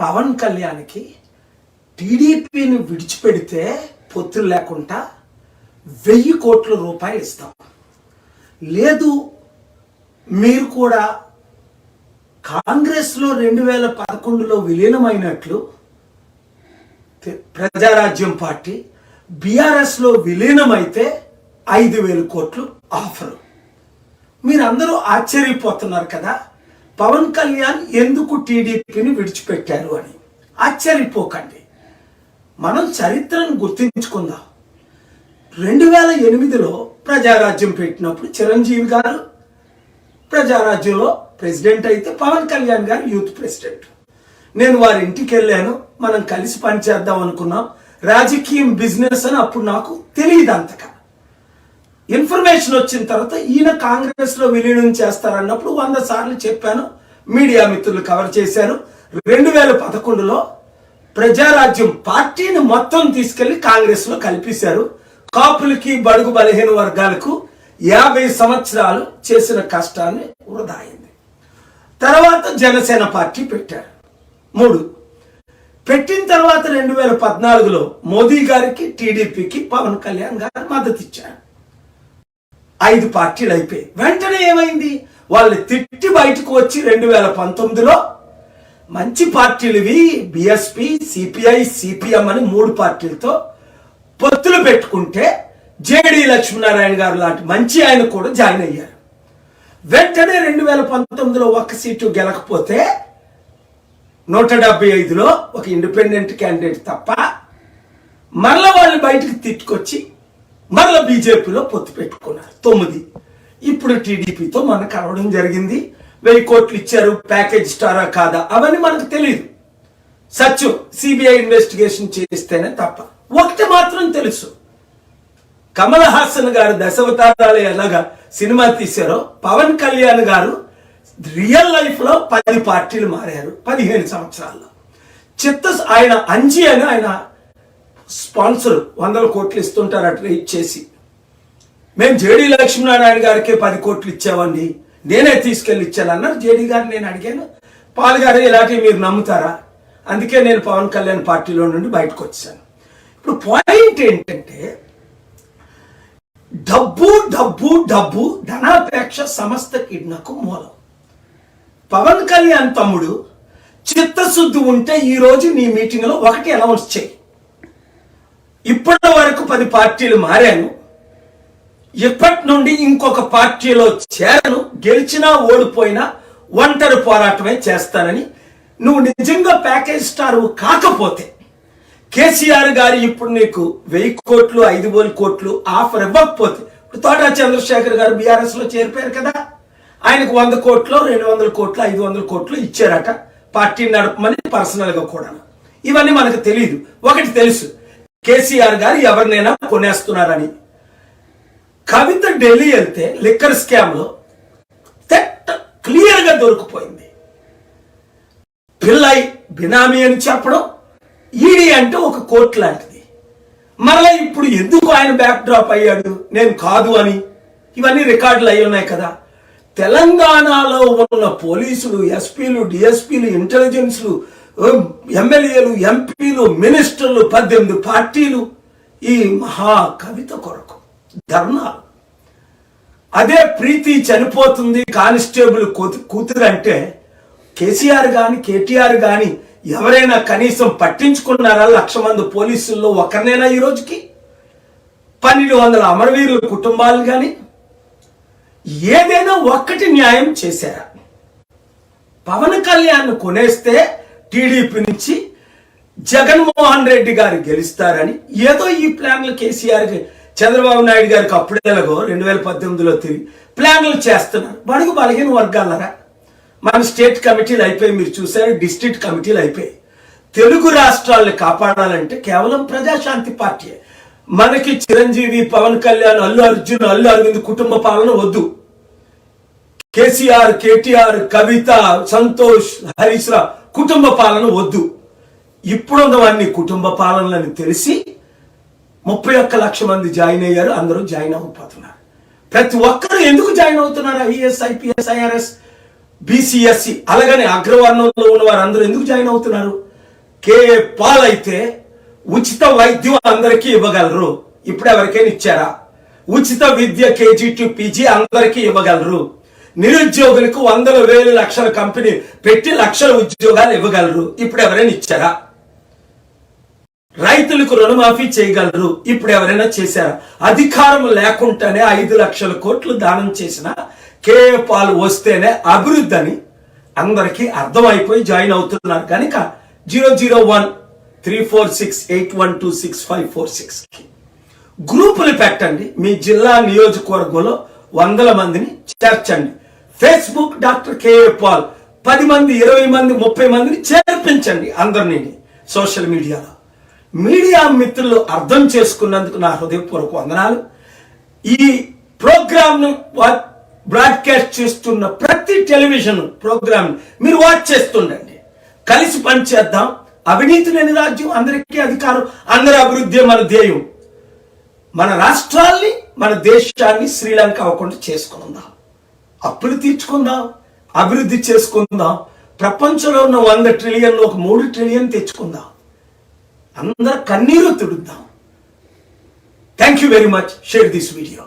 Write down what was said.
పవన్ కళ్యాణ్కి టీడీపీని విడిచిపెడితే పొత్తులు లేకుండా వెయ్యి కోట్ల రూపాయలు ఇస్తాం. లేదు మీరు కూడా కాంగ్రెస్లో రెండు వేల పదకొండులో విలీనమైనట్లు ప్రజారాజ్యం పార్టీ బీఆర్ఎస్లో విలీనమైతే ఐదు వేల కోట్లు ఆఫరు. మీరందరూ ఆశ్చర్యపోతున్నారు కదా. పవన్ కళ్యాణ్ ఎందుకు టీడీపీని విడిచిపెట్టారు అని. ఆశ్చర్యపోకండి. మనం చరిత్రను గుర్తించుకుందాం. రెండు వేల ఎనిమిదిలో ప్రజారాజ్యం పెట్టినప్పుడు చిరంజీవి గారు ప్రజారాజ్యంలో ప్రెసిడెంట్ అయితే పవన్ కళ్యాణ్ గారు యూత్ ప్రెసిడెంట్. నేను వారి ఇంటికి వెళ్ళాను మనం కలిసి పనిచేద్దాం అనుకున్నాం. రాజకీయం బిజినెస్ అని అప్పుడు నాకు తెలియదు అంతగా. ఇన్ఫర్మేషన్ వచ్చిన తర్వాత ఈయన కాంగ్రెస్లో విలీనం చేస్తారన్నప్పుడు వంద సార్లు చెప్పాను మీడియా మిత్రులు కవర్ చేశారు. రెండు వేల పదకొండులో ప్రజారాజ్యం పార్టీని మొత్తం తీసుకెళ్ళి కాంగ్రెస్లో కల్పించారు కాపులకి బడుగు బలహీన వర్గాలకు యాభై సంవత్సరాలు చేసిన కష్టాన్ని వృధా అయింది. తర్వాత జనసేన పార్టీ పెట్టారు. మూడు పెట్టిన తర్వాత రెండు వేల పద్నాలుగులో మోదీ గారికి టీడీపీకి పవన్ కళ్యాణ్ గారు మద్దతు ఇచ్చారు ఐదు పార్టీలు అయిపోయాయి. వెంటనే ఏమైంది? వాళ్ళు తిట్టి బయటకు వచ్చి రెండు వేల పంతొమ్మిదిలో మంచి పార్టీలు ఇవి బిఎస్పి సిపిఐ సిపిఎం అని మూడు పార్టీలతో పొత్తులు పెట్టుకుంటే జేడి లక్ష్మీనారాయణ గారు లాంటి మంచి ఆయన కూడా జాయిన్ అయ్యారు. వెంటనే రెండు వేల పంతొమ్మిదిలో ఒక్క సీటు గెలకపోతే నూట డెబ్బై ఐదులో ఒక ఇండిపెండెంట్ క్యాండిడేట్ తప్ప మరల వాళ్ళు బయటకు తిట్టుకొచ్చి మరల బీజేపీలో పొత్తు పెట్టుకున్నారు. తొమ్మిది. ఇప్పుడు టీడీపీతో మన కలవడం జరిగింది. వెయ్యి కోట్లు ఇచ్చారు ప్యాకేజ్ స్టారా కాదా? అవన్నీ మనకు తెలియదు సత్యం సిబిఐ ఇన్వెస్టిగేషన్ చేస్తేనే తప్ప. ఒకటి మాత్రం తెలుసు. కమల్ హాసన్ గారు దశావతారాలు ఎలాగా సినిమా తీశారో పవన్ కళ్యాణ్ గారు రియల్ లైఫ్లో పది పార్టీలు మారారు పదిహేను సంవత్సరాల్లో. చిత్త ఆయన అంజి అని ఆయన స్పాన్సర్ వందల కోట్లు ఇస్తుంటారు అట్లా ఇచ్చేసి. మేము జేడి లక్ష్మీనారాయణ గారికి పది కోట్లు ఇచ్చామండి. నేనే తీసుకెళ్ళి ఇచ్చాను అన్నారు జేడి నేను అడిగాను. పాల్ గారు ఇలాంటివి మీరు నమ్ముతారా? అందుకే నేను పవన్ కళ్యాణ్ పార్టీలో నుండి బయటకు వచ్చాను. ఇప్పుడు పాయింట్ ఏంటంటే డబ్బు డబ్బు డబ్బు ధనాపేక్ష సమస్త కిడ్నకు మూలం. పవన్ కళ్యాణ్ తమ్ముడు చిత్తశుద్ధి ఉంటే ఈరోజు నీ మీటింగ్లో ఒకటి అనౌన్స్ చేయి ఇప్పటి వరకు పది పార్టీలు మారాను. ఇప్పటి నుండి ఇంకొక పార్టీలో చేరను. గెలిచినా ఓడిపోయినా ఒంటరి పోరాటమే చేస్తానని నువ్వు నిజంగా ప్యాకేజ్ స్టార్ కాకపోతే కేసీఆర్ గారు ఇప్పుడు నీకు వెయ్యి కోట్లు ఐదు వేల కోట్లు ఆఫర్ ఇవ్వకపోతే ఇప్పుడు తోటా చంద్రశేఖర్ గారు బీఆర్ఎస్లో చేరిపోయారు కదా. ఆయనకు వంద కోట్లు రెండు వందల కోట్లు ఐదు వందల కోట్లు ఇచ్చారట. పార్టీ నడపమని పర్సనల్గా కూడా ఇవన్నీ మనకు తెలియదు ఒకటి తెలుసు. కేసీఆర్ గారు ఎవరినైనా కొనేస్తున్నారని. కవిత ఢిల్లీ వెళ్తే లిక్కర్ స్కామ్లో తెట్ట క్లియర్గా దొరికిపోయింది. పిల్లై బినామీ అని చెప్పడం ఈడీ అంటే ఒక కోర్టు లాంటిది. మరలా ఇప్పుడు ఎందుకు ఆయన బ్యాక్ డ్రాప్ అయ్యాడు? నేను కాదు అని. ఇవన్నీ రికార్డులు అయి ఉన్నాయి కదా. తెలంగాణలో ఉన్న పోలీసులు ఎస్పీలు డిఎస్పీలు ఇంటెలిజెన్స్లు ఎమ్మెల్యేలు ఎంపీలు మినిస్టర్లు పద్దెనిమిది పార్టీలు ఈ మహా కవిత కొరకు. ధర్నాలు. అదే ప్రీతి చనిపోతుంది కానిస్టేబుల్ కూతు- కూతురు అంటే కేసీఆర్ కానీ కేటీఆర్ కానీ ఎవరైనా కనీసం పట్టించుకున్నారా లక్ష మంది పోలీసుల్లో ఒకరినైనా ఈ రోజుకి? పన్నెండు వందల అమరవీరుల కుటుంబాలు కానీ ఏదైనా ఒక్కటి న్యాయం చేశారా? పవన్ కళ్యాణ్ కొనేస్తే టీడీపీ నుంచి జగన్మోహన్ రెడ్డి గారు గెలుస్తారని ఏదో ఈ ప్లాన్లు కేసీఆర్కి చంద్రబాబు నాయుడు గారికి అప్పుడేలాగో రెండు వేల పద్దెనిమిదిలో తిరిగి ప్లాన్లు చేస్తున్నారు. బడుగు బలహీన వర్గాలరా? మన స్టేట్ కమిటీలు అయిపోయి మీరు చూసారు డిస్ట్రిక్ట్ కమిటీలు అయిపోయి. తెలుగు రాష్ట్రాలను కాపాడాలంటే కేవలం ప్రజాశాంతి పార్టీ. మనకి చిరంజీవి పవన్ కళ్యాణ్ అల్లు అర్జున్ అల్లు అరవింద్ కుటుంబ పాలన వద్దు. కేసీఆర్ కేటీఆర్ కవిత సంతోష్ హరీష్ రావు కుటుంబ పాలన వద్దు. ఇప్పుడున్నవన్నీ కుటుంబ పాలనలని తెలిసి ముప్పై ఒక్క లక్ష మంది జాయిన్ అయ్యారు అందరూ జాయిన్ అవ్వబోతున్నారు ప్రతి ఒక్కరు ఎందుకు జాయిన్ అవుతున్నారు? ఐఏఎస్ ఐపీఎస్ ఐఆర్ఎస్ బీసీఎస్సి అలాగని అగ్రవర్ణంలో ఉన్న వారు అందరూ ఎందుకు జాయిన్ అవుతున్నారు? కే పాల్ అయితే ఉచిత వైద్యం అందరికీ ఇవ్వగలరు. ఇప్పుడు ఎవరికైనా ఇచ్చారా? ఉచిత విద్య కేజీ టు పీజీ అందరికీ ఇవ్వగలరు. నిరుద్యోగులకు వందల వేలు లక్షల కంపెనీ పెట్టి లక్షల ఉద్యోగాలు ఇవ్వగలరు. ఇప్పుడు ఎవరైనా ఇచ్చారా? రైతులకు రుణమాఫీ చేయగలరు. ఇప్పుడు ఎవరైనా చేశారా? అధికారం లేకుండానే ఐదు లక్షల కోట్లు దానం చేసిన కేఏ పాలు వస్తేనే అభివృద్ధి అని అందరికీ అర్థమైపోయి జాయిన్ అవుతున్నారు. కనుక zero zero one three four six eight one two six five four six గ్రూపులు పెట్టండి. మీ జిల్లా నియోజకవర్గంలో వందల మందిని చేర్చండి. ఫేస్బుక్ డాక్టర్ కేఏ పాల్ పది మంది ఇరవై మంది ముప్పై మందిని చేర్పించండి అందరినీ. సోషల్ మీడియాలో. మీడియా మిత్రులు అర్థం చేసుకున్నందుకు నా హృదయపూర్వక వందనాలు. ఈ ప్రోగ్రామ్ను బ్రాడ్కాస్ట్ చేస్తున్న ప్రతి టెలివిజన్ ప్రోగ్రామ్ మీరు వాచ్ చేస్తుండండి. కలిసి పనిచేద్దాం అవినీతి లేని రాజ్యం అందరికీ అధికారం అందరి అభివృద్ధి మన ధ్యేయం. మన రాష్ట్రాల్ని మన దేశాన్ని శ్రీలంక అవ్వకుండా చేసుకుందాం అప్పులు తీర్చుకుందాం అభివృద్ధి చేసుకుందాం. ప్రపంచంలో ఉన్న వంద ట్రిలియన్లో ఒక మూడు ట్రిలియన్ తెచ్చుకుందాం. అందరు కన్నీరు తుడుద్దాం. Thank you very much share this video